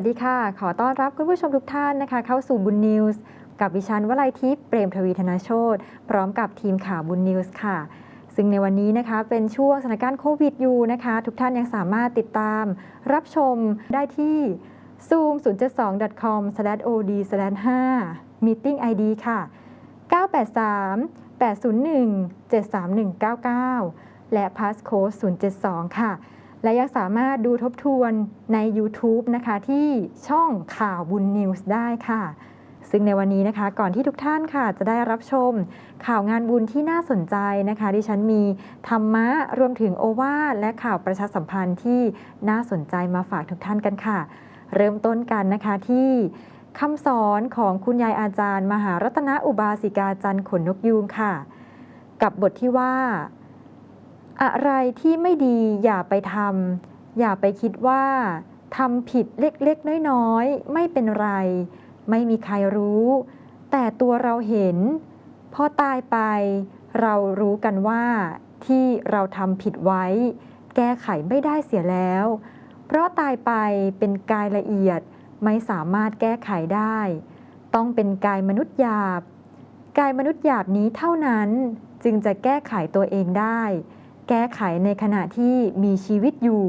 วัสดีค่ะ ขอต้อนรับคุณผู้ชมทุกท่านนะคะ เข้าสู่บุญนิวส์กับวิชันวลัยทิพย์เปรมทวีธนาโชตพร้อมกับทีมข่าวบุญนิวส์ค่ะ ซึ่งในวันนี้นะคะเป็นช่วงสถานการณ์โควิดอยู่นะคะ ทุกท่านยังสามารถติดตาม รับชมได้ที่ zoom 0 7 2 com od 5 meeting id ค่ะ 983 801 73199 และ passcode 072 ค่ะ และยังสามารถดูทบทวนใน YouTube นะคะที่ช่องข่าวบุญนิวส์ได้ค่ะ ซึ่งในวันนี้นะคะ ก่อนที่ทุกท่านค่ะ จะได้รับชม ข่าวงานบุญที่น่าสนใจนะคะ ดิฉันมีธรรมะรวมถึงโอวาทและข่าวประชาสัมพันธ์ที่น่าสนใจมาฝากทุกท่านกันค่ะ เริ่มต้นกันนะคะที่คำสอนของคุณยายอาจารย์ มหารัตนอุบาสิกาจันทร์ขนนกยูงค่ะ กับบทที่ว่า อะไรที่ไม่ดีอย่าไปทำอย่าไปคิดว่าทำผิดเล็กๆ น้อยๆ ไม่เป็นไร ไม่มีใครรู้ แต่ตัวเราเห็น พอตายไป เรารู้กันว่าที่เราทำผิดไว้ แก้ไขไม่ได้เสียแล้ว เพราะตายไปเป็นกายละเอียดไม่สามารถแก้ไขได้ ต้องเป็นกายมนุษย์หยาบ กายมนุษย์หยาบนี้เท่านั้นจึงจะแก้ไขตัวเองได้ แก้ไขในขณะที่มีชีวิตอยู่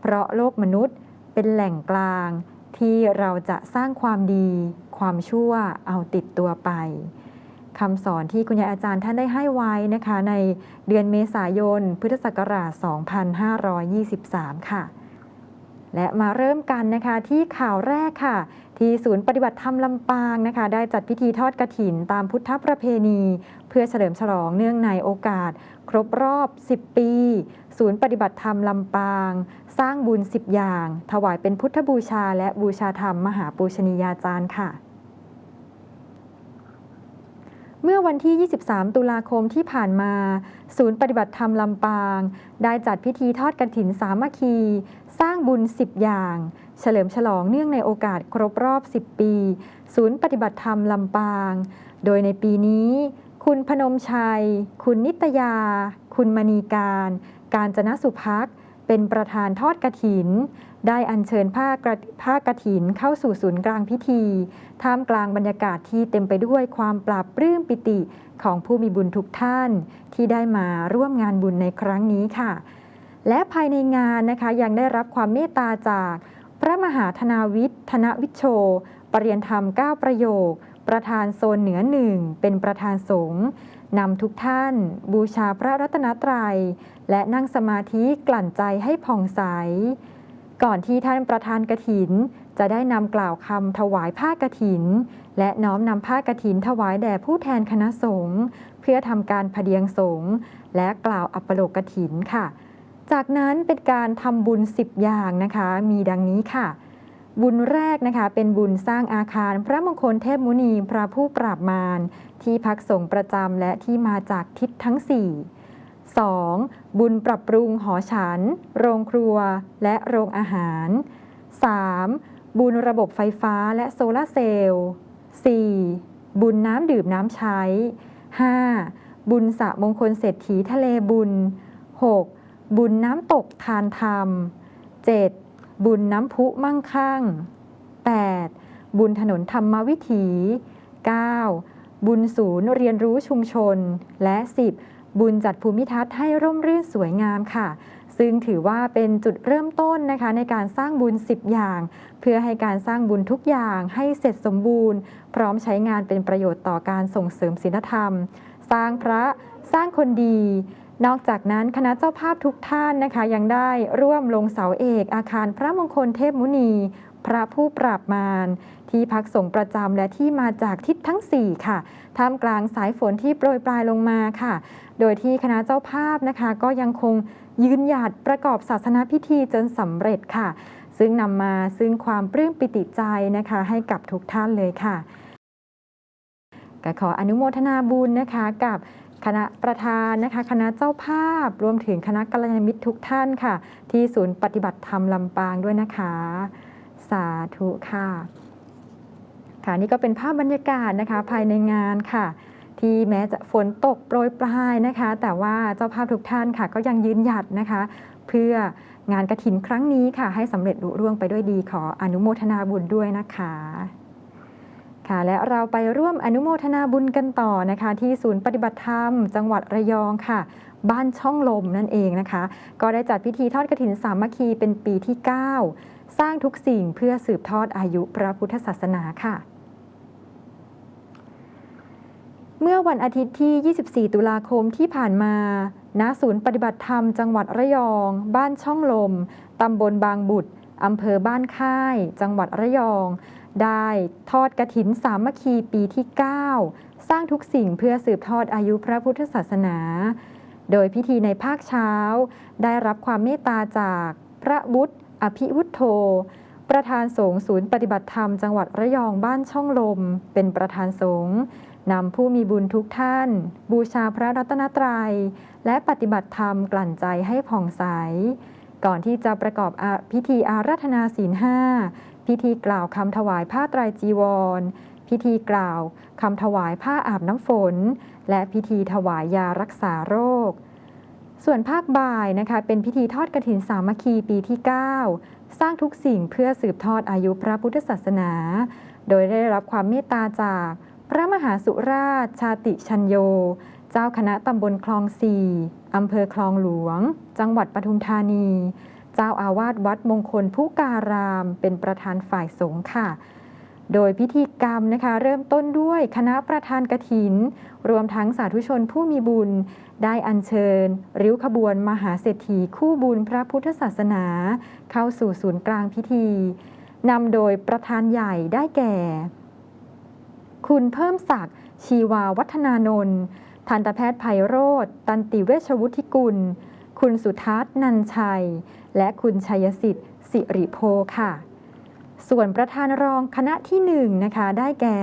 เพราะโลกมนุษย์เป็นแหล่งกลางที่เราจะสร้างความดี ความชั่วเอาติดตัวไปคำสอนที่คุณยายอาจารย์ท่านได้ให้ไว้นะคะ ในเดือนเมษายน พุทธศักราช 2523 ค่ะ และมาเริ่มกันนะคะที่ข่าวแรกค่ะ ที่ศูนย์ปฏิบัติธรรมลำปางนะคะ ได้จัดพิธีทอดกระถินตามพุทธประเพณี เพื่อเฉลิมฉลองเนื่องในโอกาส ครบรอบ 10 ปี ศูนย์ปฏิบัติธรรมลำปาง สร้างบุญ 10 อย่าง ถวายเป็นพุทธบูชา และบูชาธรรมมหาปูชนียาจารย์ค่ะ เมื่อวันที่ 23 ตุลาคมที่ผ่านมา ศูนย์ปฏิบัติธรรมลำปาง ได้จัดพิธีทอดกฐินสามัคคี สร้างบุญ 10 อย่าง เฉลิมฉลองเนื่องในโอกาสครบรอบ 10 ปี ศูนย์ปฏิบัติธรรมลำปาง โดยในปีนี้ คุณพนมชัย คุณนิตยา คุณมณีการ การจนสุพัก เป็นประธานทอดกระถิน ได้อัญเชิญผ้ากระผ้ากระถินเข้าสู่ศูนย์กลางพิธี ท่ามกลางบรรยากาศที่เต็มไปด้วยความปราบปลื้มปิติของผู้มีบุญทุกท่าน ที่ได้มาร่วมงานบุญในครั้งนี้ค่ะ และภายในงานนะคะยังได้รับความเมตตาจาก พระมหาธนาวิทย์ธนวิชโชปรริยนธรรม 9 ประโยค ประธานโซนเหนือหนึ่งเป็นประธานสงฆ์นำทุกท่าน บูชาพระรัตนตรัย และนั่งสมาธิกลั่นใจให้ผ่องใส ก่อนที่ท่านประธานกระถิน จะได้นำกล่าวคำถวายผ้ากระถิน และน้อมนำผ้ากระถินถวายแด่ผู้แทนคณะสงฆ์เพื่อทำการพเดียงสงฆ์และกล่าวอัปโลกกถินค่ะ จากนั้นเป็นการทำบุญ10อย่างนะคะ มีดังนี้ค่ะ บุญแรกนะคะเป็นบุญสร้างอาคาร พระมงคลเทพมุนีพระผู้ปราบมาร ที่พักสงฆ์ประจำและที่มาจากทิศทั้ง 4 2. บุญปรับปรุงหอฉัน โรงครัว และโรงอาหาร 3. บุญระบบไฟฟ้าและโซลาเซลล์ 4. บุญน้ำดื่มน้ำใช้ 5. บุญสระมงคลเศรษฐีทะเลบุญ 6. บุญน้ำตกทานธรรม 7. บุญน้ำพุมั่งคั่ง 8. บุญถนนธรรมวิถี 9. บุญศูนย์เรียนรู้ชุมชน และ 10. บุญจัดภูมิทัศน์ให้ร่มรื่นสวยงามค่ะ ซึ่งถือว่าเป็นจุดเริ่มต้นนะคะในการสร้างบุญ 10 อย่าง เพื่อให้การสร้างบุญทุกอย่างให้เสร็จสมบูรณ์ พร้อมใช้งานเป็นประโยชน์ต่อการส่งเสริมศีลธรรม สร้างพระ สร้างคนดี นอกจากนั้นคณะเจ้าภาพทุกท่านนะคะ ยังได้ร่วมลงเสาเอกอาคารพระมงคลเทพมุนี พระผู้ปราบมารที่พักสงประจำและที่มาจากทิศทั้ง 4 ค่ะ ท่ามกลางสายฝนที่โปรยปลายลงมาค่ะ โดยที่คณะเจ้าภาพนะคะ ก็ยังคงยืนหยัดประกอบศาสนาพิธีจนสำเร็จค่ะ ซึ่งนำมาซึ่งความปลื้มปิติใจนะคะ ให้กับทุกท่านเลยค่ะก็ขออนุโมทนาบุญนะคะกับ คณะประธานนะคะคณะเจ้าภาพ รวมถึงคณะกัลยาณมิตรทุกท่านค่ะ ที่ศูนย์ปฏิบัติธรรมลำปางด้วยนะคะ สาธุค่ะ ค่ะนี่ก็เป็นภาพบรรยากาศนะคะภายในงานค่ะ ที่แม้จะฝนตกโปรยปลายนะคะ แต่ว่าเจ้าภาพทุกท่านค่ะ ก็ยังยืนหยัดนะคะ เพื่องานกระถินครั้งนี้ค่ะ ให้สำเร็จลุล่วงไปด้วยดีขออนุโมทนาบุญด้วยนะคะ ค่ะและเราไปร่วมอนุโมทนาบุญกันต่อนะคะ ที่ศูนย์ปฏิบัติธรรม จังหวัดระยองค่ะ บ้านช่องลมนั่นเองนะคะ ก็ได้จัดพิธีทอดกระถินสามัคคีเป็นปีที่ 9 สร้างทุกสิ่งเพื่อสืบทอดอายุพระพุทธศาสนาค่ะเมื่อวันอาทิตย์ที่ 24 ตุลาคมที่ผ่านมา ณ ศูนย์ปฏิบัติธรรมจังหวัดระยอง บ้านช่องลม ตำบลบางบุตร อำเภอบ้านค่าย จังหวัดระยอง ได้ทอดกระถินสามัคคีปีที่ 9 สร้างทุกสิ่งเพื่อสืบทอดอายุพระพุทธศาสนา โดยพิธีในภาคเช้า ได้รับความเมตตาจากพระบุตรอภิวุฒโธ ประธานสงฆ์ศูนย์ปฏิบัติธรรมจังหวัดระยองบ้านช่องลม เป็นประธานสงฆ์นำผู้มีบุญทุกท่าน บูชาพระรัตนตรัย และปฏิบัติธรรมกลั่นใจให้ผ่องใส ก่อนที่จะประกอบอพิธีอาราธนาศีลห้า พิธีกล่าวคำถวายผ้าไตรจีวร พิธีกล่าวคำถวายผ้าอาบน้ำฝน และพิธีถวายยารักษาโรค ส่วนภาคบ่ายนะคะเป็นพิธีทอดกระถินสามัคคีปีที่ 9 สร้างทุกสิ่งเพื่อสืบทอดอายุพระพุทธศาสนา โดยได้รับความเมตตาจากพระมหาสุราชชาติชัญโย เจ้าคณะตำบลคลองสี่อำเภอคลองหลวง จังหวัดปทุมธานี เจ้าอาวาสวัดมงคลผู้การาม เป็นประธานฝ่ายสงฆ์ค่ะ โดยพิธีกรรมนะคะเริ่มต้นด้วยคณะประธานกถิน รวมทั้งสาธุชนผู้มีบุญ ได้อัญเชิญ ริ้วขบวนมหาเศรษฐีคู่บุญพระพุทธศาสนา เข้าสู่ศูนย์กลางพิธีนำโดยประธานใหญ่ได้แก่ คุณเพิ่มศักดิ์ชีวาวัฒนานนท์ทันตแพทย์ไพโรธตันติเวชวุฒิกุล คุณสุทัศน์นันชัย และคุณชัยสิทธิ์สิริโพค่ะ ส่วนประธานรองคณะที่หนึ่งนะคะได้แก่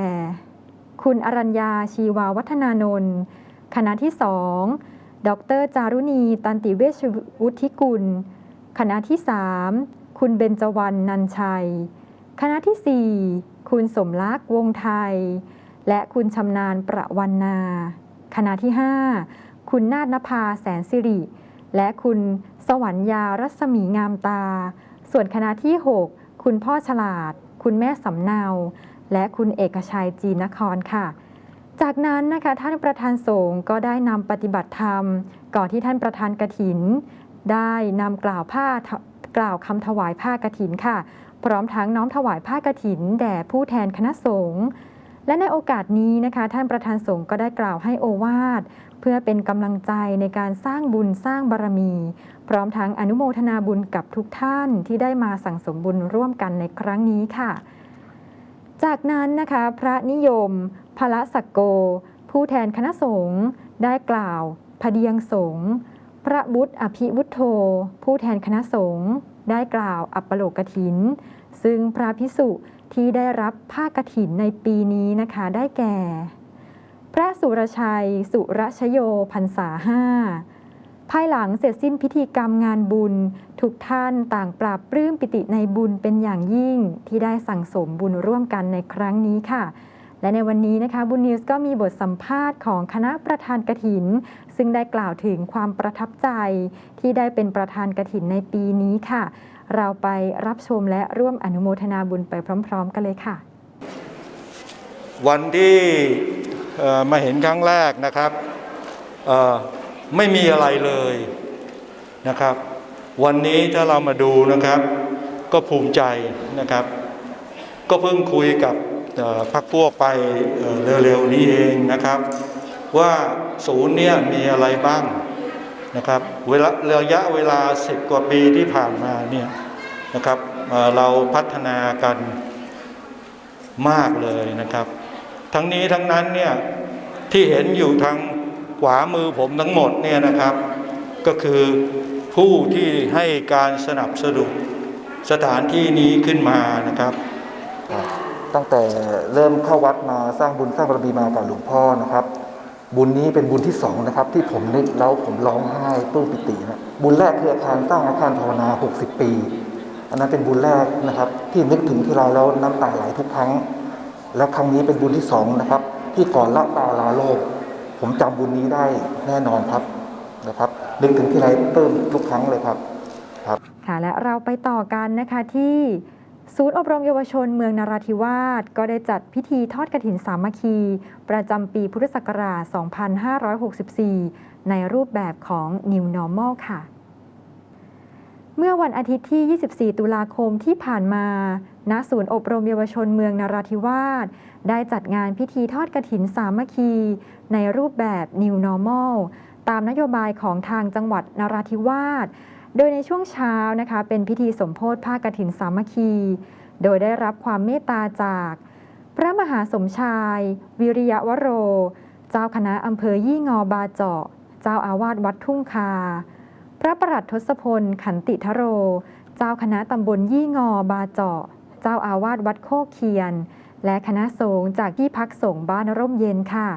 คุณอรัญญาชีวาวัฒนานนท์คณะที่สองดรจารุณี ตันติเวชวุฒิกุล คณะที่สามคุณเบญจวรรณนันชัย คณะที่สี่คุณสมลักษ์วงไทย และคุณชำนาญประวันนา คณะที่ห้าคุณนาฏนภาแสนสิริ และคุณสวรรยารัศมีงามตา ส่วนคณะที่ 6 คุณพ่อฉลาด คุณแม่สำเนา และคุณเอกชัยจีนครค่ะ จากนั้นนะคะท่านประธานสงฆ์ก็ได้นำปฏิบัติธรรม ก่อนที่ท่านประธานกระถิน ได้นำกล่าวผ้ากล่าวคำถวายผ้ากระถินค่ะ พร้อมทั้งน้อมถวายผ้ากระถิน แด่ผู้แทนคณะสงฆ์และในโอกาสนี้นะคะ ท่านประธานสงฆ์ก็ได้กล่าวให้โอวาท เพื่อเป็นกำลังใจในการสร้างบุญสร้างบารมี พร้อมทั้งอนุโมทนาบุญกับทุกท่านที่ได้มาสั่งสมบุญร่วมกันในครั้งนี้ค่ะ จากนั้นนะคะพระนิยมพละสักโก ผู้แทนคณะสงฆ์ได้กล่าวพเดียงสงฆ์พระบุตรอภิวุฒโธ ผู้แทนคณะสงฆ์ได้กล่าวอัปปโลกถิน ซึ่งพระพิสุที่ได้รับผ้ากถินในปีนี้นะคะได้แก่ พระสุรชัย สุรชโยพรรษาห้าภายหลังเสร็จสิ้นพิธีกรรมงานบุญ ทุกท่านต่างปราบปลื้มปิติในบุญเป็นอย่างยิ่งที่ได้สั่งสมบุญร่วมกันในครั้งนี้ค่ะ และในวันนี้นะคะบุญนิวส์ก็มีบทสัมภาษณ์ของคณะประธานกถิน ซึ่งได้กล่าวถึงความประทับใจ ที่ได้เป็นประธานกถินในปีนี้ค่ะ เราไปรับชมและร่วมอนุโมทนาบุญไปพร้อม ๆ กันเลยค่ะ วันที่ มาเห็นครั้งแรกนะครับไม่มีอะไรเลยนะครับ วันนี้ถ้าเรามาดูนะครับ ก็ภูมิใจนะครับ ก็เพิ่งคุยกับพักพวกไปเร็วๆนี้เองนะครับ ว่าศูนย์เนี่ยมีอะไรบ้างนะครับเวลาระยะเวลาสิบกว่าปีที่ผ่านมาเนี่ยนะครับเราพัฒนากันมากเลยนะครับ ทั้งนี้ทั้งนั้นเนี่ยที่เห็นอยู่ทางขวามือผมทั้งหมดเนี่ยนะครับ ก็คือผู้ที่ให้การสนับสนุนสถานที่นี้ขึ้นมานะครับ ตั้งแต่เริ่มเข้าวัดมาสร้างบุญสร้างบารมีมากับหลวงพ่อนะครับ บุญนี้เป็นบุญที่สองนะครับ ที่ผมนึกแล้วผมร้องไห้ปลื้มปิตินะบุญแรกคืออาคารสร้างอาคารภาวนา 60 ปี อันนั้นเป็นบุญแรกนะครับ ที่นึกถึงที่เราแล้วน้ำตาไหลทุกครั้ง แล้วครั้งนี้เป็นบุญที่สองนะครับ ที่ก่อนละตาลาโลก ผมจำบุญนี้ได้แน่นอนครับนะครับ นึกถึงที่ไรปลื้มทุกครั้งเลยครับครับ ค่ะและเราไปต่อกันนะคะที่ศูนย์อบรมเยาวชนเมืองนราธิวาสก็ได้จัดพิธีทอดกฐินสามัคคี ประจำปีพุทธศักราช 2564 ในรูปแบบของ New Normal ค่ะ เมื่อวันอาทิตย์ที่ 24 ตุลาคมที่ผ่านมา ณศูนย์อบรมเยาวชนเมืองนราธิวาส ได้จัดงานพิธีทอดกฐินสามัคคี ในรูปแบบ New Normal ตามนโยบายของทางจังหวัดนราธิวาส โดยในช่วงเช้านะคะเป็นพิธีสมโพธิผ้ากฐินสามัคคี โดยได้รับความเมตตาจาก พระมหาสมชาย วิริยวโร เจ้าคณะอำเภอยี่งอบาเจาะ เจ้าอาวาสวัดทุ่งคา พระประหลัดทศพลขันติทโร เจ้าคณะตำบลยี่งอบาเจาะ เจ้าอาวาสวัดโคกเคียน และคณะสงฆ์จากที่พักสงฆ์บ้านร่มเย็นค่ะ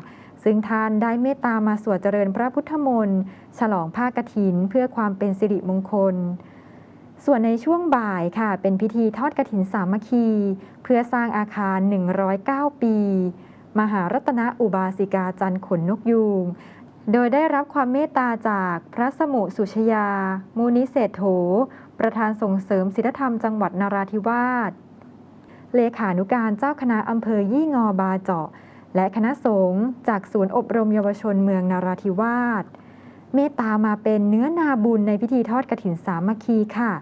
ซึ่งท่านได้เมตตามาสวดเจริญพระพุทธมนต์ฉลองผ้ากฐินเพื่อความเป็นสิริมงคล ส่วนในช่วงบ่ายค่ะ เป็นพิธีทอดกฐินสามัคคี เพื่อสร้างอาคาร 109 ปี มหารัตนอุบาสิกาจันทร์ขนนกยูงโดยได้รับความเมตตาจากพระสมุสุชยา มูนิเศษโถ ประธานส่งเสริมศีลธรรมจังหวัดนราธิวาส เลขานุการเจ้าคณะอำเภอยี่งอบาเจาะ และคณะสงฆ์จากศูนย์อบรมเยาวชนเมืองนราธิวาส เมตตามาเป็นเนื้อนาบุญในพิธีทอดกฐินสามัคคีค่ะ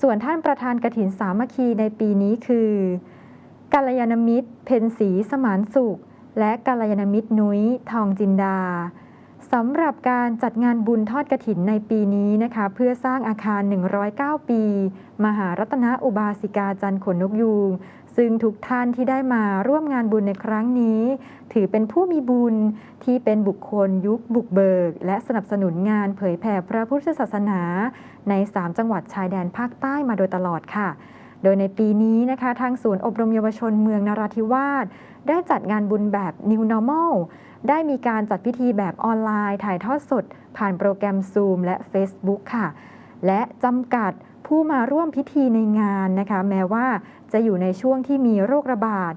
ส่วนท่านประธานกฐินสามัคคีในปีนี้คือกัลยาณมิตร เพนสีสมานสุข และกัลยาณมิตรนุ้ย ทองจินดาสำหรับการจัดงานบุญทอดกฐินในปีนี้นะคะ เพื่อสร้างอาคาร 109 ปี มหารัตนอุบาสิกาจันขนนกยูง ซึ่งทุกท่านที่ได้มาร่วมงานบุญในครั้งนี้ ถือเป็นผู้มีบุญที่เป็นบุคคลยุคบุกเบิก และสนับสนุนงานเผยแผ่พระพุทธศาสนา ใน 3 จังหวัดชายแดนภาคใต้มาโดยตลอดค่ะ โดยในปีนี้นะคะ ทางศูนย์อบรมเยาวชนเมืองนราธิวาสได้จัดงานบุญแบบ New Normal ได้มีการจัดพิธีแบบออนไลน์ ถ่ายทอดสด ผ่านโปรแกรม Zoom และ Facebook ค่ะ และจำกัด ผู้มาร่วมพิธีในงานนะคะ แม้ว่าจะอยู่ในช่วงที่มีโรคระบาด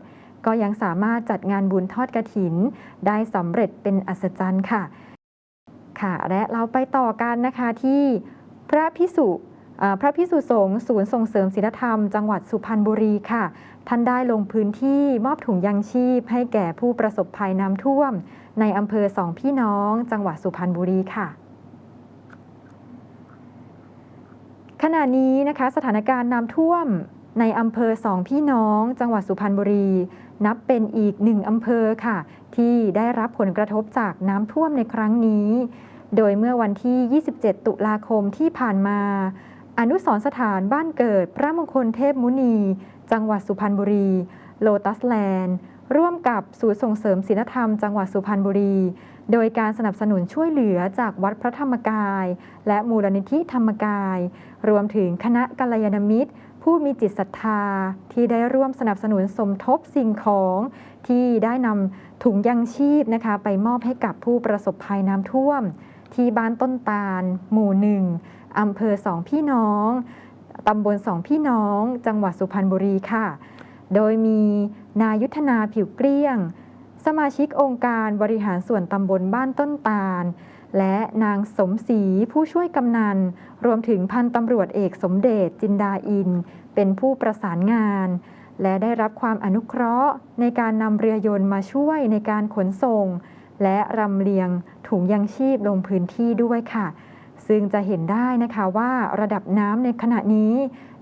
ก็ยังสามารถจัดงานบุญทอดกระถิน ได้สำเร็จเป็นอัศจรรย์ค่ะ ค่ะ และเราไปต่อกันนะคะที่พระพิสุพระพิสุสงฆ์ศูนย์ส่งเสริมศีลธรรมจังหวัดสุพรรณบุรีค่ะ ท่านได้ลงพื้นที่มอบถุงยังชีพ ให้แก่ผู้ประสบภัยน้ำท่วม ในอำเภอสองพี่น้อง จังหวัดสุพรรณบุรีค่ะ ขณะนี้นะคะสถานการณ์น้ำท่วมในอำเภอสองพี่น้อง จังหวัดสุพรรณบุรี นับเป็นอีกหนึ่งอำเภอค่ะ ที่ได้รับผลกระทบจากน้ำท่วมในครั้งนี้ โดยเมื่อวันที่ 27 ตุลาคมที่ผ่านมา อนุสรสถานบ้านเกิดพระมงคลเทพมุนี จังหวัดสุพรรณบุรี โลตัสแลนด์ ร่วมกับศูนย์ส่งเสริมศีลธรรม จังหวัดสุพรรณบุรี โดยการสนับสนุนช่วยเหลือจากวัดพระธรรมกาย และมูลนิธิธรรมกาย รวมถึงคณะกัลยาณมิตร ผู้มีจิตศรัทธาที่ได้ร่วมสนับสนุนสมทบสิ่งของที่ได้นำถุงยังชีพนะคะ ไปมอบให้กับผู้ประสบภัยน้ำท่วม ที่บ้านต้นตาล หมู่หนึ่งอำเภอสองพี่น้องตำบลสองพี่น้อง จังหวัดสุพรรณบุรีค่ะ โดยมีนายุทธนาผิวเกลี้ยง สมาชิกองค์การบริหารส่วนตำบลบ้านต้นตาล และนางสมศรีผู้ช่วยกำนัน รวมถึงพันตำรวจเอกสมเด็จจินดาอิน เป็นผู้ประสานงาน และได้รับความอนุเคราะห์ ในการนำเรือยนต์มาช่วยในการขนส่ง และรำเลียงถุงยังชีพลงพื้นที่ด้วยค่ะ ซึ่งจะเห็นได้นะคะว่าระดับน้ำในขณะนี้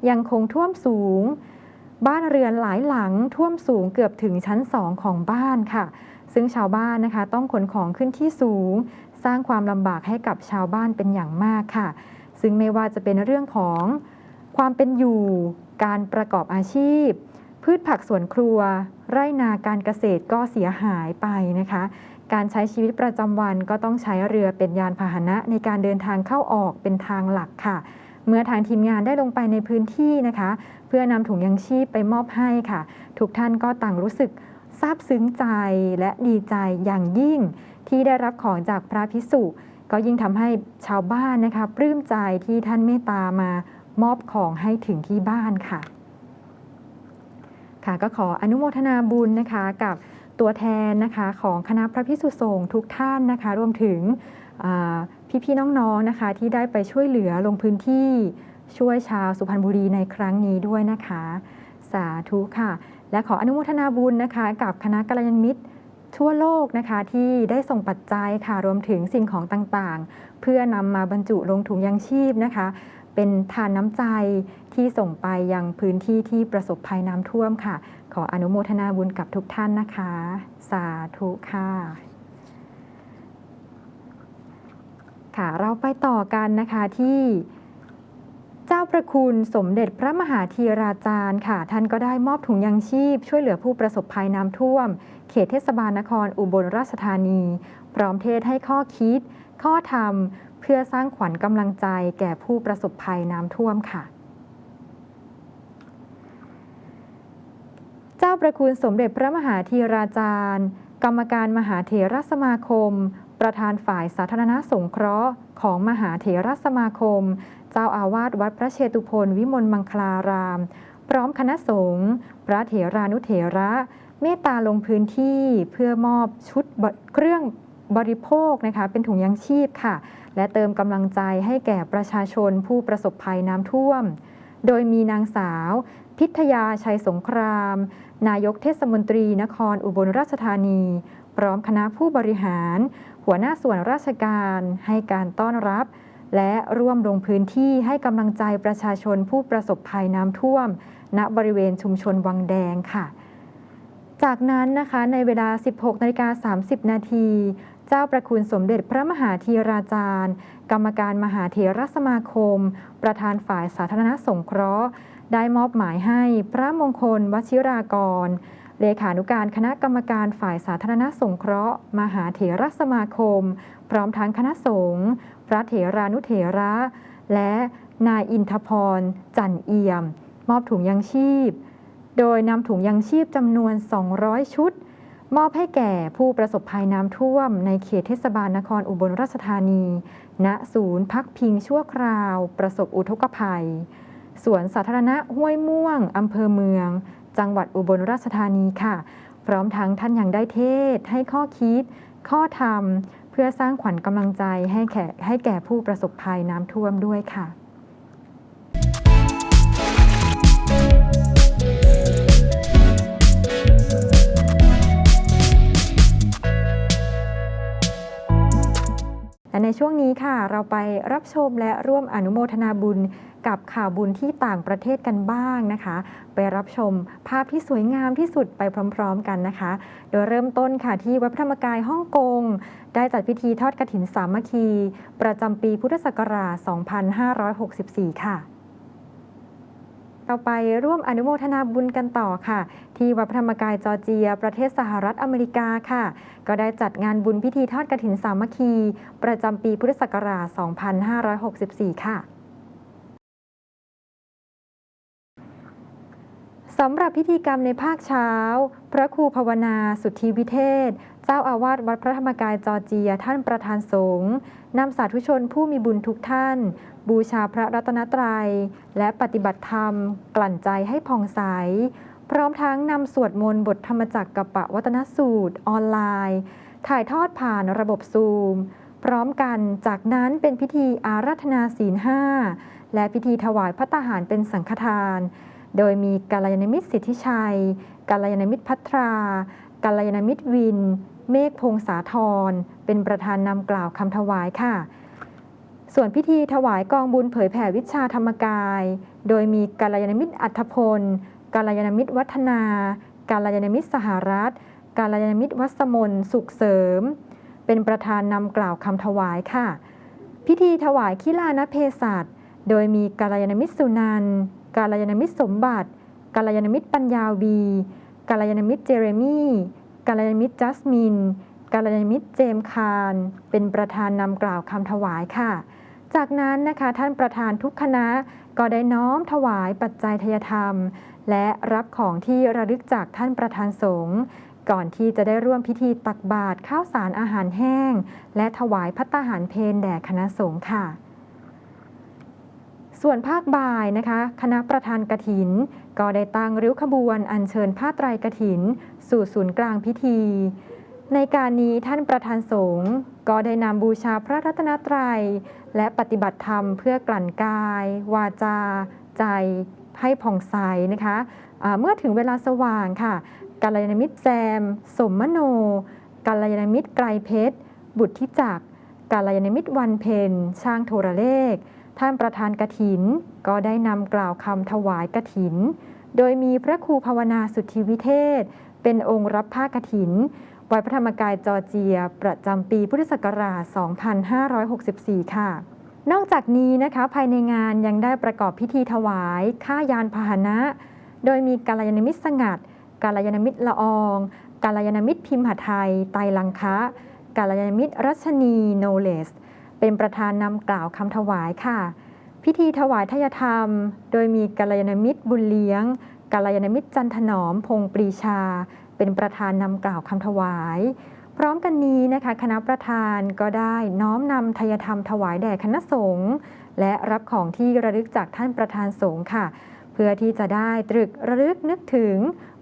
ยังคงท่วมสูง บ้านเรือนหลายหลังท่วมสูงเกือบถึงชั้นสองของบ้านค่ะ ซึ่งชาวบ้านนะคะ ต้องขนของขึ้นที่สูง สร้างความลำบากให้กับชาวบ้านเป็นอย่างมากค่ะ ซึ่งไม่ว่าจะเป็นเรื่องของความเป็นอยู่ การประกอบอาชีพ พืชผักสวนครัว ไร่นาการเกษตรก็เสียหายไปนะคะ การใช้ชีวิตประจำวันก็ต้องใช้เรือเป็นยานพาหนะในการเดินทางเข้าออกเป็นทางหลักค่ะ เมื่อทางทีมงานได้ลงไปในพื้นที่นะคะ เพื่อนำถุงยังชีพไปมอบให้ค่ะ ทุกท่านก็ต่างรู้สึกซาบซึ้งใจและดีใจอย่างยิ่งที่ได้รับของจากพระพิสุ ก็ยิ่งทำให้ชาวบ้านนะคะปลื้มใจที่ท่านเมตตามามอบของให้ถึงที่บ้านค่ะ ค่ะก็ขออนุโมทนาบุญนะคะกับตัวแทนนะคะของคณะพระพิสุสงฆ์ทุกท่านนะคะ รวมถึง พี่ๆน้องๆนะคะ ที่ได้ไปช่วยเหลือลงพื้นที่ช่วยชาวสุพรรณบุรีในครั้งนี้ด้วยนะคะ สาธุค่ะ และขออนุโมทนาบุญนะคะ กับคณะกัลยาณมิตรทั่วโลกนะคะที่ได้ส่งปัจจัยค่ะรวมถึงสิ่งของต่างๆ เพื่อนำมาบรรจุลงถุงยังชีพนะคะ เป็นทานน้ำใจที่ส่งไปยังพื้นที่ที่ประสบภัยน้ำท่วมค่ะ ขออนุโมทนาบุญกับทุกท่านนะคะ สาธุค่ะ ค่ะ เราไปต่อกันนะคะที่เจ้าประคุณสมเด็จพระมหาธีราจารย์ค่ะ ท่านก็ได้มอบถุงยังชีพ ช่วยเหลือผู้ประสบภัยน้ำท่วม เขตเทศบาลนครอุบลราชธานี พร้อมเทศให้ข้อคิด ข้อธรรม เพื่อสร้างขวัญกำลังใจแก่ผู้ประสบภัยน้ำท่วมค่ะเจ้าประคุณสมเด็จพระมหาธีราจารย์ กรรมการมหาเถรสมาคม ประธานฝ่ายสาธารณสงเคราะห์ ของมหาเถรสมาคม เจ้าอาวาสวัดพระเชตุพนวิมลมังคลาราม พร้อมคณะสงฆ์พระเถรานุเถระ เมตตาลงพื้นที่เพื่อมอบชุดเครื่องบริโภคนะคะเป็นถุงยังชีพค่ะ และเติมกำลังใจให้แก่ประชาชนผู้ประสบภัยน้ำท่วม โดยมีนางสาว พิทยาชัยสงคราม นายกเทศมนตรีนครอุบลราชธานี พร้อมคณะผู้บริหาร หัวหน้าส่วนราชการให้การต้อนรับ และร่วมลงพื้นที่ให้กำลังใจประชาชนผู้ประสบภัยน้ำท่วม ณบริเวณชุมชนวังแดงค่ะ จากนั้นนะคะในเวลา 16นาฬิกา30 นาทีเจ้าประคุณสมเด็จพระมหาธีราจารย์ กรรมการมหาเถรสมาคม ประธานฝ่ายสาธารณสงเคราะห์ ได้มอบหมายให้พระมงคลวชิรากร เลขานุการคณะกรรมการฝ่ายสาธารณสงเคราะห์ มหาเถรสมาคม พร้อมทั้งคณะสงฆ์พระเถรานุเถระ และนายอินทพร จันเอี่ยม มอบถุงยังชีพ โดยนำถุงยังชีพจำนวน 200 ชุด มอบให้แก่ผู้ประสบภัยน้ำท่วม ในเขตเทศบาลนครอุบลราชธานี ณ ศูนย์พักพิงชั่วคราว ประสบอุทกภัย สวนสาธารณะห้วยม่วงอำเภอเมือง จังหวัดอุบลราชธานีค่ะ พร้อมทั้งท่านยังได้เทศ ให้ข้อคิด ข้อธรรม เพื่อสร้างขวัญกำลังใจให้แก่ให้แก่ผู้ประสบภัยน้ำท่วมด้วยค่ะและในช่วงนี้ค่ะ เราไปรับชมและร่วมอนุโมทนาบุญ กับข่าวบุญที่ต่างประเทศกันบ้างนะคะ ไปรับชมภาพที่สวยงามที่สุดไปพร้อม ๆ กันนะคะ โดยเริ่มต้นค่ะที่วัดพระธรรมกายฮ่องกง ได้จัดพิธีทอดกฐินสามัคคี ประจำปีพุทธศักราช 2564 ค่ะเราไปร่วมอนุโมทนาบุญกันต่อค่ะ ที่วัดพระธรรมกายจอร์เจีย ประเทศสหรัฐอเมริกาค่ะ ก็ได้จัดงานบุญพิธีทอดกฐินสามัคคี ประจำปีพุทธศักราช 2564 ค่ะ สำหรับพิธีกรรมในภาคเช้า พระครูภาวนาสุทธิวิเทศ เจ้าอาวาสวัดพระธรรมกายจอร์เจียท่านประธานสงฆ์นำสาธุชนผู้มีบุญทุกท่าน บูชาพระรัตนตรัย และปฏิบัติธรรม กลั่นใจให้ผ่องใส พร้อมทั้งนำสวดมนต์บทธรรมจักรกับปะวัตนสูตรออนไลน์ ถ่ายทอดผ่านระบบซูม พร้อมกันจากนั้นเป็นพิธีอาราธนาศีลห้าและพิธีถวายพระตาหารเป็นสังฆทาน โดยมีกาลยานมิตรสิทธิชัย กาลยานมิตรพัทรากาลยานมิตรวิน เมฆพงษาธร เป็นประธานนำกล่าวคำถวายค่ะ ส่วนพิธีถวายกองบุญเผยแผ่วิชาธรรมกาย โดยมีกาลยานมิตรอัธพล กาลยานมิตรวัฒนา กาลยานมิตรสหรัฐ กาลยานมิตรวัสมนสุขเสริม เป็นประธานนำกล่าวคำถวายค่ะ พิธีถวายคิลานเพศัตโดยมีกาลยานมิตรสุนันท กาลยานมิตรสมบัติ กาลยานมิตรปัญญาวี กาลยานมิตรเจเรมี่กาลยานมิตรจัสมิน กาลยานมิตรเจมคาร เป็นประธานนำกล่าวคำถวายค่ะ จากนั้นนะคะท่านประธานทุกคณะก็ได้น้อมถวายปัจจัยทยธรรม และรับของที่ระลึกจากท่านประธานสงฆ์ก่อนที่จะได้ร่วมพิธีตักบาตรข้าวสารอาหารแห้ง และถวายพัตตาหารเพนแด่คณะสงฆ์ค่ะ ส่วนภาคบ่ายนะคะ คณะประธานกรถิน ก็ได้ตั้งริ้วขบวน อัญเชิญผ้าไตรกรถิน สู่ศูนย์กลางพิธี ในการนี้ท่านประธานสงฆ์ก็ได้นำบูชาพระรัตนตรัย และปฏิบัติธรรมเพื่อกลั่นกาย วาจา ใจให้ผ่องใสนะคะอ่าเมื่อถึงเวลาสว่างค่ะกัลยาณมิตรแซม สมมโนกัลยาณมิตรไกรเพชร บุตรทิจักกัลยาณมิตรวันเพ็ญช่างโทรเลข ท่านประธานกถิน ก็ได้นำกล่าวคำถวายกถิน โดยมีพระครูภาวนาสุทธิวิเทศ เป็นองค์รับผ้ากถิน วัดพระธรรมกายจอร์เจีย ประจำปีพุทธศักราช 2564 ค่ะ นอกจากนี้นะคะภายในงานยังได้ประกอบพิธีถวายค่ายานพาหนะ โดยมีกาลยานมิตรสงัดกาลยานมิตรละอองกาลยานมิตรพิมพ์หไทยไตลังคะกาลยานมิตรรัชนีโนเลส เป็นประธานนำกล่าวคำถวายค่ะ พิธีถวายทายธรรม โดยมีกาลยานมิตรบุญเลี้ยงกาลยานมิตรจันทนอม พงปรีชา เป็นประธานนำกล่าวคำถวาย พร้อมกันนี้นะคะคณะประธานก็ได้น้อมนำทายธรรมถวายแด่คณะสงฆ์และรับของที่ระลึกจากท่านประธานสงฆ์ค่ะ เพื่อที่จะได้ตรึกระลึกนึกถึง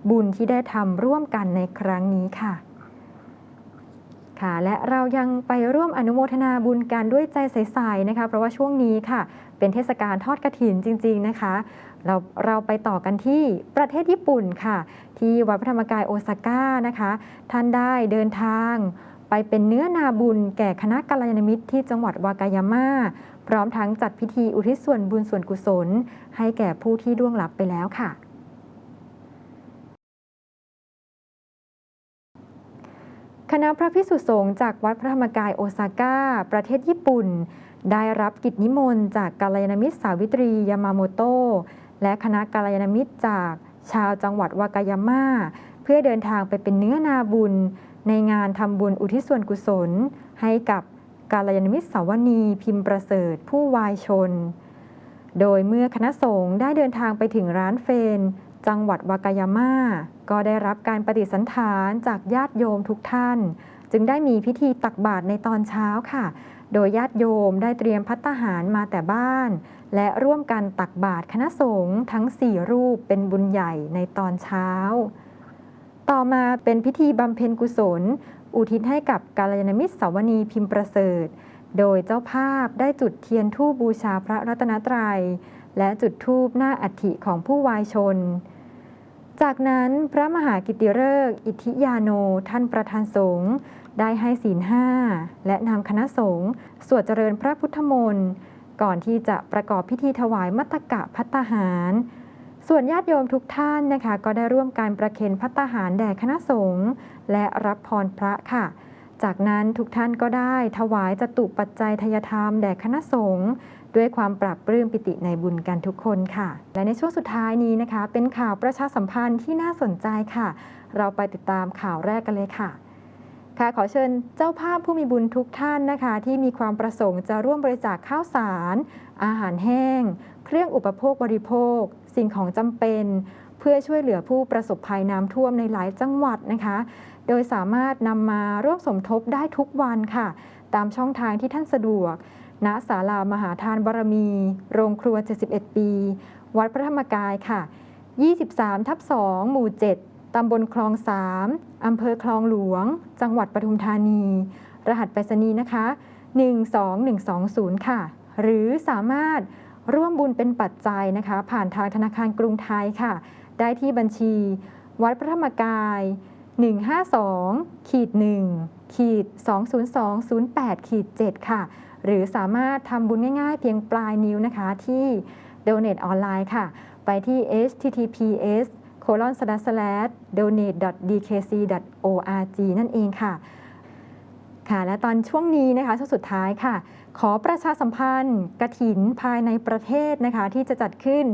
บุญที่ได้ทำร่วมกันในครั้งนี้ค่ะ ค่ะ และเรายังไปร่วมอนุโมทนาบุญกันด้วยใจใสๆนะคะ เพราะว่าช่วงนี้ค่ะ เป็นเทศกาลทอดกระถินจริง ๆนะคะ เราเราไปต่อกันที่ประเทศญี่ปุ่นค่ะ ที่วัดพระธรรมกายโอซาก้านะคะ ท่านได้เดินทาง ไปเป็นเนื้อนาบุญแก่คณะกัลยาณมิตรที่จังหวัดวากายาม่าพร้อมทั้งจัดพิธีอุทิศส่วนบุญส่วนกุศล ให้แก่ผู้ที่ล่วงลับไปแล้วค่ะ คณะพระพิสุสงฆ์จากวัดพระธรรมกายโอซาก้า ประเทศญี่ปุ่น ได้รับกิจนิมนต์จากกาลยานมิตรสาวิตรียามาโมโตและคณะกาลยานมิตรจากชาวจังหวัดวากายาม่า เพื่อเดินทางไปเป็นเนื้อนาบุญ ในงานทำบุญอุทิศส่วนกุศล ให้กับกาลยานมิตรสาวนีพิมพ์ประเสริฐผู้วายชน โดยเมื่อคณะสงฆ์ได้เดินทางไปถึงร้านเฟน จังหวัดวากายาม่าก็ได้รับการปฏิสันถานจากญาติโยมทุกท่าน จึงได้มีพิธีตักบาตรในตอนเช้าค่ะ โดยญาติโยมได้เตรียมพัตตาหารมาแต่บ้าน และร่วมกันตักบาตรคณะสงฆ์ทั้ง 4 รูปเป็นบุญใหญ่ในตอนเช้า ต่อมาเป็นพิธีบำเพ็ญกุศล อุทิศให้กับกาลยานมิตรสาวนีพิมพ์ประเสริฐ โดยเจ้าภาพได้จุดเทียนธูปบูชาพระรัตนตรัยและจุดธูปหน้าอัฐิของผู้วายชน จากนั้นพระมหากิติฤกษ์อิทธิยาโนท่านประธานสงฆ์ได้ให้ศีลห้าและนำคณะสงฆ์สวดเจริญพระพุทธมนต์ก่อนที่จะประกอบพิธีถวายมัตตกะพัตตาหาร ส่วนญาติโยมทุกท่านนะคะ ก็ได้ร่วมการประเคนพัตตาหารแด่คณะสงฆ์และรับพรพระค่ะ จากนั้นทุกท่านก็ได้ถวายจตุปัจจัยทยธรรมแด่คณะสงฆ์ ด้วยความปรับปลื้มปิติในบุญกันทุกคนค่ะ และในช่วงสุดท้ายนี้นะคะ เป็นข่าวประชาสัมพันธ์ที่น่าสนใจค่ะ เราไปติดตามข่าวแรกกันเลยค่ะค่ะขอเชิญเจ้าภาพผู้มีบุญทุกท่านนะคะ ที่มีความประสงค์จะร่วมบริจาคข้าวสาร อาหารแห้ง เครื่องอุปโภคบริโภค สิ่งของจำเป็น เพื่อช่วยเหลือผู้ประสบภัยน้ำท่วมในหลายจังหวัดนะคะ โดยสามารถนำมาร่วมสมทบได้ทุกวันค่ะ ตามช่องทางที่ท่านสะดวก ณศาลามหาทานบารมี โรงครัว 71 ปี วัดพระธรรมกายค่ะ 23 ทับ 2 หมู่ 7 ตำบลคลอง 3 อำเภอคลองหลวง จังหวัดปทุมธานี รหัสไปรษณีย์นะคะ 12120 ค่ะ หรือสามารถร่วมบุญเป็นปัจจัยนะคะ ผ่านทางธนาคารกรุงไทยค่ะ ได้ที่บัญชี วัดพระธรรมกาย 152ขีด1ขีด20208ขีด7ค่ะ หรือสามารถทำบุญง่ายๆ เพียงปลายนิ้วนะคะที่ Donate ออนไลน์ค่ะ ไปที่ https colon slash slash donate dkc org นั่นเองค่ะ ค่ะ และตอนช่วงนี้นะคะช่วงสุดท้ายค่ะ ขอประชาสัมพันธ์กระถินภายในประเทศนะคะ ที่จะจัดขึ้น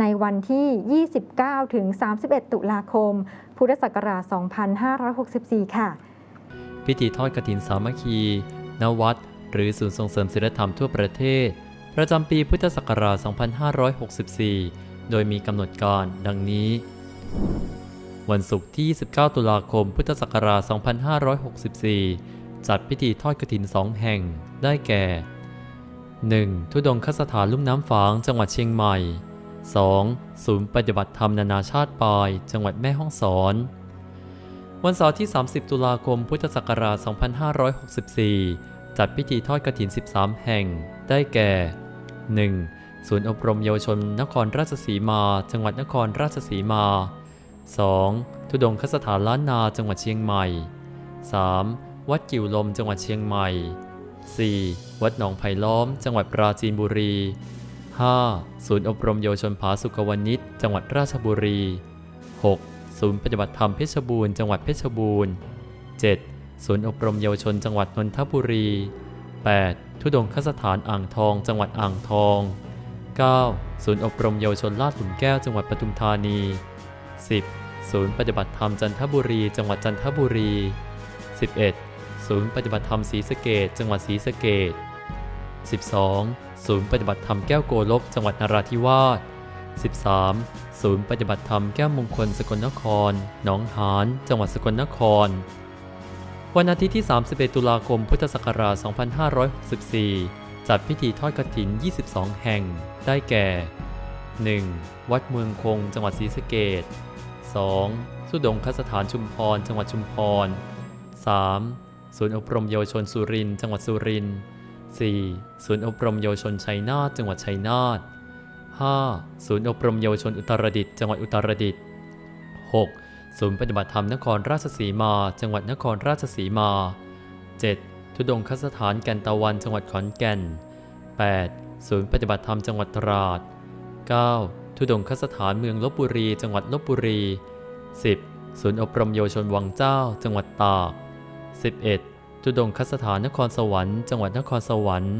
ในวันที่ 29 ถึง 31 ตุลาคม พุทธศักราช 2564 ค่ะ พิธีทอดกฐินสามัคคี ณ วัด หรือศูนย์ส่งเสริมศีลธรรมทั่วประเทศ ประจำปีพุทธศักราช 2564 โดยมีกำหนดการดังนี้ วันศุกร์ที่ 29 ตุลาคม พุทธศักราช 2564 จัดพิธีทอดกฐินสองแห่ง ได้แก่ 1. ทุดงคสถานลุ่มน้ำฝาง จังหวัดเชียงใหม่ 2. ศูนย์ปฏิบัติธรรมนานาชาติปาย จังหวัดแม่ฮ่องสอน วันเสาร์ที่ 30 ตุลาคม พุทธศักราช 2564 จัดพิธีทอดกฐิน 13 แห่ง ได้แก่ 1. ศูนย์อบรมเยาวชนนครราชสีมา จังหวัดนครราชสีมา 2. ทุดงคสถานล้านนาจังหวัดเชียงใหม่ 3. วัดกิ่วลมจังหวัดเชียงใหม่ 4. วัดหนองไผ่ล้อม จังหวัดปราจีนบุรี 5. ศูนย์อบรมเยาวชนผาสุขวณิชจังหวัดราชบุรี 6. ศูนย์ปฏิบัติธรรมเพชรบูรณ์จังหวัดเพชรบูรณ์ 7. ศูนย์อบรมเยาวชนจังหวัดนนทบุรี 8. ทุดงคสถานอ่างทอง จังหวัดอ่างทอง 9. ศูนย์อบรมเยาวชนลาดหลุมแก้วจังหวัดปทุมธานี 10. ศูนย์ปฏิบัติธรรมจันทบุรี จังหวัดจันทบุรี 11. ศูนย์ปฏิบัติธรรมศรีสะเกดจังหวัดศรีสะเกด 12. ศูนย์ปฏิบัติธรรมแก้วโกลก จังหวัดนราธิวาส 13. ศูนย์ปฏิบัติธรรมแก้วมงคลสกลนคร หนองหาน จังหวัดสกลนคร วันอาทิตย์ที่ 31 ตุลาคม พุทธศักราช 2564 จัดพิธีทอดกฐิน 22 แห่ง ได้แก่ 1. วัดเมืองคง จังหวัดศรีสะเกด 2. สุดงคสถานชุมพร จังหวัดชุมพร 3. ศูนย์อบรมเยาวชนสุรินทร์จังหวัดสุรินทร์ 4. ศูนย์อบรมเยาวชนชัยนาท จังหวัดชัยนาท 5. ศูนย์อบรมเยาวชนอุตรดิตถ์ จังหวัดอุตรดิตถ์ 6. ศูนย์ปฏิบัติธรรมนครราชสีมา จังหวัดนครราชสีมา 7. ทุดงคสถานแก่นตะวันจังหวัดขอนแก่น 8. ศูนย์ปฏิบัติธรรมจังหวัดตราด 9. ทุดงคสถานเมืองลบบุรีจังหวัดลบบุรี 10. ศูนย์อบรมเยาวชนวังเจ้า จังหวัดตาก 11. ทุดงคสถานนครสวรรค์จังหวัดนครสวรรค์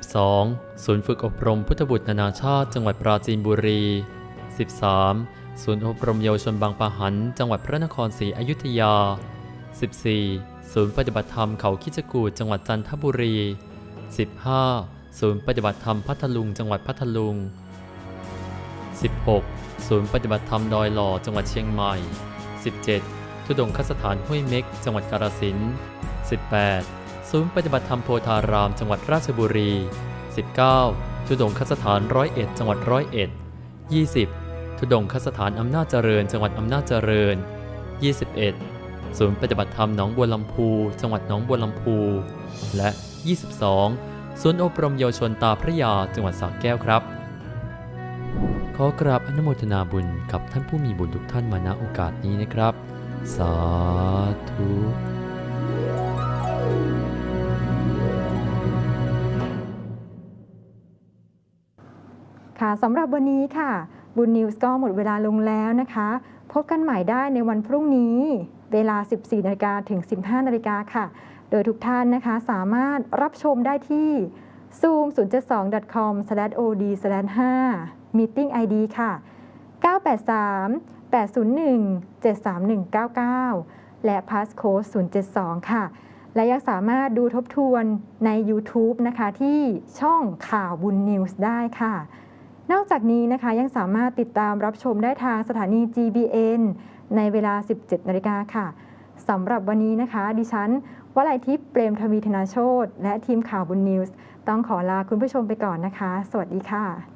12. ศูนย์ฝึกอบรมพุทธบุตรนานาชาติ จังหวัดปราจีนบุรี 13. ศูนย์อบรมเยาวชนบางปะหัน จังหวัดพระนครศรีอยุธยา 14. ศูนย์ปฏิบัติธรรมเขาคิจกูดจังหวัดจันทบุรี 15. ศูนย์ปฏิบัติธรรมพัทลุง จังหวัดพัทลุง 16. ศูนย์ปฏิบัติธรรมดอยหล่อจังหวัดเชียงใหม่ 17. ทุดงคสถานห้วยเม็ก จังหวัดกาฬสินธุ์ 18. ศูนย์ปฏิบัติธรรมโพธาราม จังหวัดราชบุรี 19. ทุดงคสถานร้อยเอ็ดจังหวัดร้อยเอ็ด 20. ทุดงคสถานอำนาจเจริญ จังหวัดอำนาจเจริญ 21. ศูนย์ปฏิบัติธรรมหนองบัวลำพู จังหวัดหนองบัวลำพู และ 22. ศูนย์อบรมเยาวชนตาพระยา จังหวัดสระแก้วครับ ขอกราบอนุโมทนาบุญกับท่านผู้มีบุญทุกท่านมาณโอกาสนี้นะครับ สาธุค่ะสำหรับวันนี้ค่ะ บุญนิวส์ก็หมดเวลาลงแล้วนะคะ พบกันใหม่ได้ในวันพรุ่งนี้ เวลา 14นาฬิกาถึง 15นาฬิกาค่ะ โดยทุกท่านนะคะสามารถรับชมได้ที่ zoom 072.com/od/5 meeting id ค่ะ 983 801 73199 และ passcode 072 ค่ะ และยังสามารถดูทบทวนใน YouTube นะคะที่ช่องข่าวบุญนิวส์ได้ค่ะ นอกจากนี้นะคะยังสามารถติดตามรับชมได้ทางสถานี GBN ในเวลา 17 นาฬิกาค่ะสำหรับวันนี้นะคะ ดิฉันวลัยทิพย์เปรมทวีธนาโชตและทีมข่าวบุญนิวส์ ต้องขอลาคุณผู้ชมไปก่อนนะคะ สวัสดีค่ะ